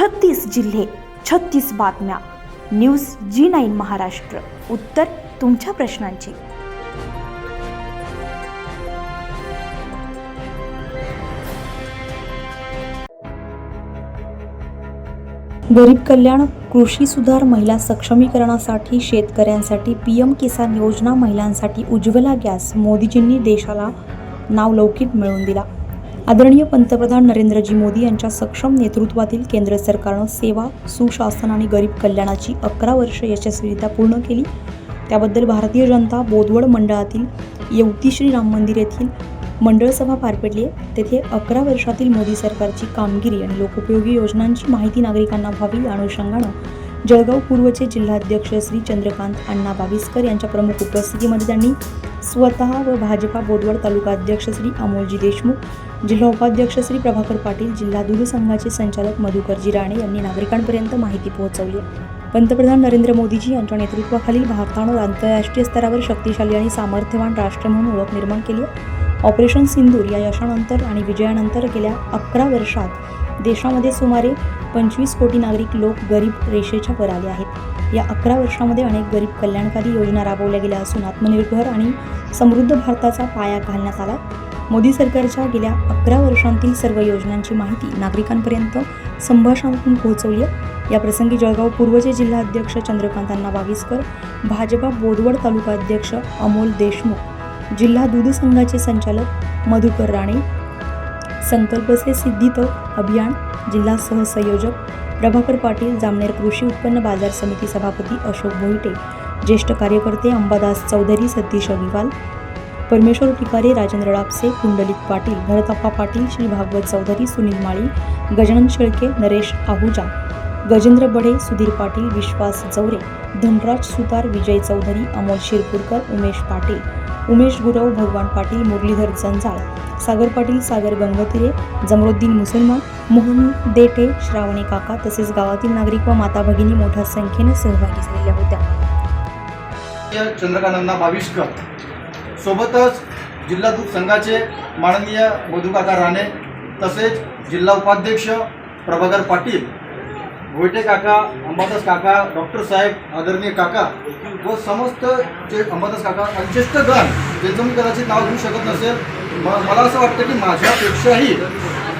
छत्तीस जिल्हे छत्तीस बातम्या. News G nine Maharashtra. उत्तर तुमच्या प्रश्नांची. गरीब कल्याण कृषी सुधार महिला सक्षमीकरणासाठी शेतकऱ्यांसाठी पी एम किसान योजना महिलांसाठी उज्ज्वला गॅस मोदीजींनी देशाला नावलौकिक मिळवून दिला. आदरणीय पंतप्रधान नरेंद्रजी मोदी यांच्या सक्षम नेतृत्वातील केंद्र सरकारनं सेवा सुशासन आणि गरीब कल्याणाची अकरा वर्ष यशस्वीरित्या पूर्ण केली. त्याबद्दल भारतीय जनता बोदवड मंडळातील येवती श्री राम मंदिर येथील मंडळ सभा पार पडली आहे. तेथे अकरा वर्षातील मोदी सरकारची कामगिरी आणि लोकोपयोगी योजनांची माहिती नागरिकांना व्हावी या अनुषंगानं जळगाव पूर्वचे जिल्हाध्यक्ष श्री चंद्रकांत अण्णा बाविस्कर यांच्या प्रमुख उपस्थितीमध्ये त्यांनी स्वतः व भाजपा बोदवड तालुका अध्यक्ष श्री अमोलजी देशमुख जिल्हा उपाध्यक्ष श्री प्रभाकर पाटील जिल्हा दूध संघाचे संचालक मधुकरजी राणे यांनी नागरिकांपर्यंत माहिती पोहोचवली पंतप्रधान नरेंद्र मोदीजी यांच्या नेतृत्वाखालील भारतानं आंतरराष्ट्रीय स्तरावर शक्तिशाली आणि सामर्थ्यवान राष्ट्र म्हणून ओळख निर्माण केली ऑपरेशन सिंदूर या यशानंतर आणि विजयानंतर गेल्या अकरा वर्षात देशामध्ये सुमारे पंचवीस कोटी नागरिक लोक गरीब रेषेच्या वर आले आहेत. या अकरा वर्षामध्ये अनेक गरीब कल्याणकारी योजना राबवल्या गेल्या असून आत्मनिर्भर आणि समृद्ध भारताचा पाया घालण्यात आला मोदी सरकारच्या गेल्या अकरा वर्षांतील सर्व योजनांची माहिती नागरिकांपर्यंत संभाषणातून पोहोचवली आहे. या प्रसंगी जळगाव पूर्वचे जिल्हाध्यक्ष चंद्रकांतांना बाविस्कर भाजपा बोदवड तालुका अध्यक्ष अमोल देशमुख जिल्हा दूध संघाचे संचालक मधुकर राणे संकल्प से सिद्धित अभियान जिल्हा सहसंयोजक प्रभाकर पाटील जामनेर कृषी उत्पन्न बाजार समिती सभापती अशोक भोईटे ज्येष्ठ कार्यकर्ते अंबादास चौधरी सतीश अग्रवाल परमेश्वर टिकारे राजेंद्र डापसे कुंडलिक पाटील भरतप्पा पाटील श्री भागवत चौधरी सुनील माळी गजानन शेळके नरेश आहुजा गजेंद्र बडे सुधीर पाटील विश्वास चौरे धनराज सुतार विजय चौधरी अमोल शिरपूरकर उमेश पाटील उमेश गुरव भगवान पाटील मुरलीधर जंजाळ सागर पाटील सागर गंगतिरे जमरुद्दीन मुसलमान मोहन देठे श्रावणी काका तसेच गावातील नागरिक व माता भगिनी मोठ्या संख्येने सहभागी झालेल्या होत्या. चंद्रकांतांना बाविष्कर सोबतच जिल्हा दूध संघाचे माननीय मधुकाका राणे तसेच जिल्हा उपाध्यक्ष प्रभाकर पाटील भोयटे काका अंबादास काका डॉक्टर साहेब आदरणीय काका व समस्त जे अंबादास काका आणि ज्याचं मी कदाचित नाव घेऊ शकत नसेल म- मला असं वाटतं की माझ्यापेक्षाही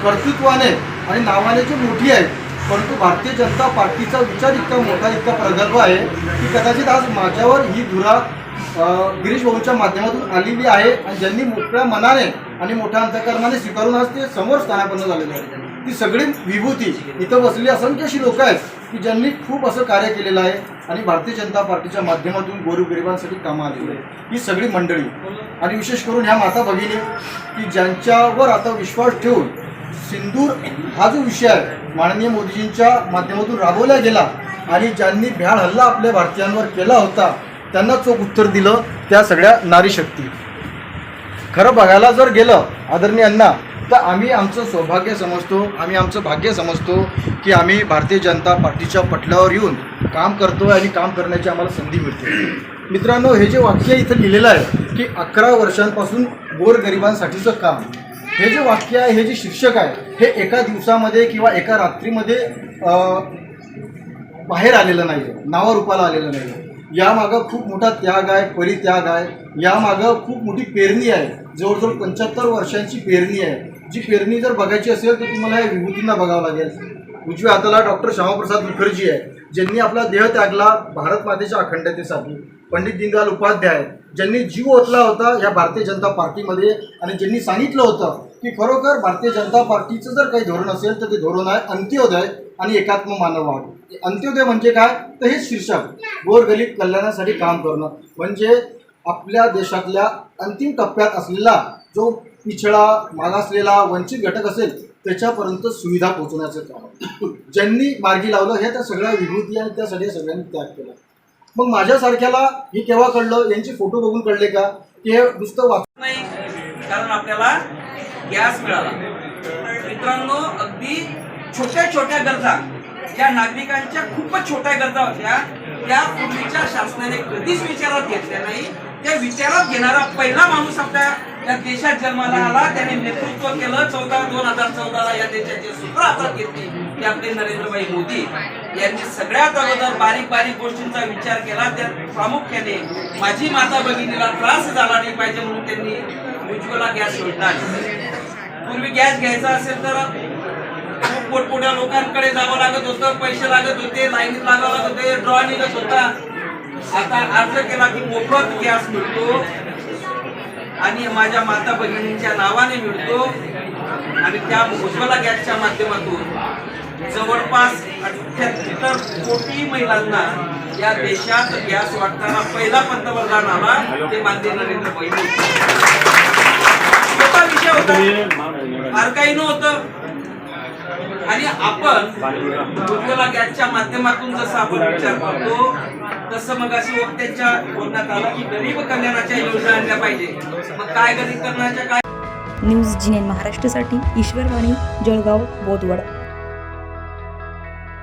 कर्तृत्वाने आणि नावाने जी मोठी आहे परंतु भारतीय जनता पार्टीचा विचार इतका मोठा इतका प्रगल्भ आहे की कदाचित आज माझ्यावर ही धुरा गिरीश भाऊंच्या माध्यमातून आलेली आहे आणि ज्यांनी मोकळ्या मनाने आणि मोठ्या अंतकरणाने स्वीकारून आज ते समोर स्थानापन्न झालेले आहे ती सगळी विभूती इथं बसलेली असंख्य अशी लोक आहेत की ज्यांनी खूप असं कार्य केलेलं आहे आणि भारतीय जनता पार्टीच्या माध्यमातून गोरगरिबांसाठी कामं आलेली आहे ही सगळी मंडळी आणि विशेष करून ह्या माता भगिनी की ज्यांच्यावर आता विश्वास ठेवून सिंदूर हा जो विषय आहे माननीय मोदीजींच्या माध्यमातून राबवला गेला आणि ज्यांनी भ्याड हल्ला आपल्या भारतीयांवर केला होता त्यांना चोख उत्तर दिलं त्या सगळ्या नारी शक्ती. खरं बघायला जर गेलं आदरणीयांना तर आम्ही आमचं सौभाग्य समजतो आम्ही आमचं भाग्य समजतो की आम्ही भारतीय जनता पार्टीच्या पटलावर येऊन काम करतो आणि काम करण्याची आम्हाला संधी मिळते. मित्रांनो हे जे वाक्य इथं लिहिलेलं आहे की अकरा वर्षांपासून गोरगरिबांसाठीचं काम हे जे वाक्य आहे हे जे शीर्षक आहे हे एका दिवसामध्ये किंवा एका रात्रीमध्ये बाहेर आलेलं नाही आहे नावारूपाला आलेलं नाही आहे यामागं खूप मोठा त्याग आहे परित्याग आहे. यामागं खूप मोठी पेरणी आहे. जवळजवळ पंच्याहत्तर वर्षांची पेरणी आहे. जी पेरणी जर बघायची असेल तर तुम्हाला या विभूतींना बघावं लागेल. उजव्या हाताला डॉक्टर श्यामाप्रसाद मुखर्जी आहे. ज्यांनी आपला देह त्यागला भारत मातेच्या अखंडतेसाठी. पंडित दीनदयाल उपाध्याय ज्यांनी जीव ओतला होता या भारतीय जनता पार्टीमध्ये आणि ज्यांनी सांगितलं होतं की खरोखर भारतीय जनता पार्टीचं जर काही धोरण असेल तर ते धोरण आहे अंत्योदय. आणि एकात्म मानववाद अंत्योदय म्हणजे काय? तर हे शीर्षक. गोरगरीब कल्याणासाठी काम करणं. म्हणजे आपल्या देशातल्या अंतिम टप्प्यात असलेला जो पिछडा मागासलेला वंचित घटक असेल त्याच्यापर्यंत सुविधा पोहोचवण्याचं काम. ज्यांनी मार्गी लावलं हे त्या सगळ्या विभूती आणि त्यासाठी सगळ्यांनी त्याग केला. मग माझ्यासारख्याला हे केव्हा कळलं? यांचे फोटो बघून कळले का? की हे नुसतं वाच नाही. कारण आपल्याला गॅस मिळाला. मित्रांनो अगदी छोट्या छोट्या गरजा. ज्या नागरिकांच्या खूपच छोट्या गरजा होत्या त्या पूर्वीच्या शासनाने कधीच विचारात घेतल्या नाही. त्या विचारात घेणारा पहिला माणूस आपल्या या देशात जन्माला आला त्याने नेतृत्व केलं चौदा दोन हजार चौदाला या देशाची सूत्र हातात घेतली ते आपले नरेंद्रभाई मोदी यांनी सगळ्यात अगोदर बारीक बारीक गोष्टींचा विचार केला. त्यात प्रामुख्याने माझी माता भगिनीला त्रास झाला नाही पाहिजे म्हणून त्यांनी उज्ज्वला गॅस योजना पूर्वी गॅस घ्यायचा असेल तर पोटपोट्या लोकांकडे जावं लागत होतं पैसे लागत होते लाईनीत लागावं लागत होते ड्रॉ निघत होता. आता अर्ज केला की मोफत गॅस मिळतो आणि माझ्या माता भगिनींच्या नावाने मिळतो. आणि त्या उज्ज्वला गॅसच्या माध्यमातून जवळपास अठ्याहत्तर कोटी महिलांना या देशात गॅस वाटताना पहिला पंतप्रधान आला ते माननीय नरेंद्र मोदी. छोटा विषय होता. फार काही नव्हतं. आणि आपण उज्ज्वला गॅसच्या माध्यमातून जसं आपण विचार करतो तसं मग अशी वक्त्यांच्या बोलण्यात आलं की गरीब कल्याणाच्या योजना आणल्या पाहिजे. मग काय गरीब कल्याणाच्या काय न्यूज जिने महाराष्ट्रासाठी ईश्वरवाणी जळगाव बोदवड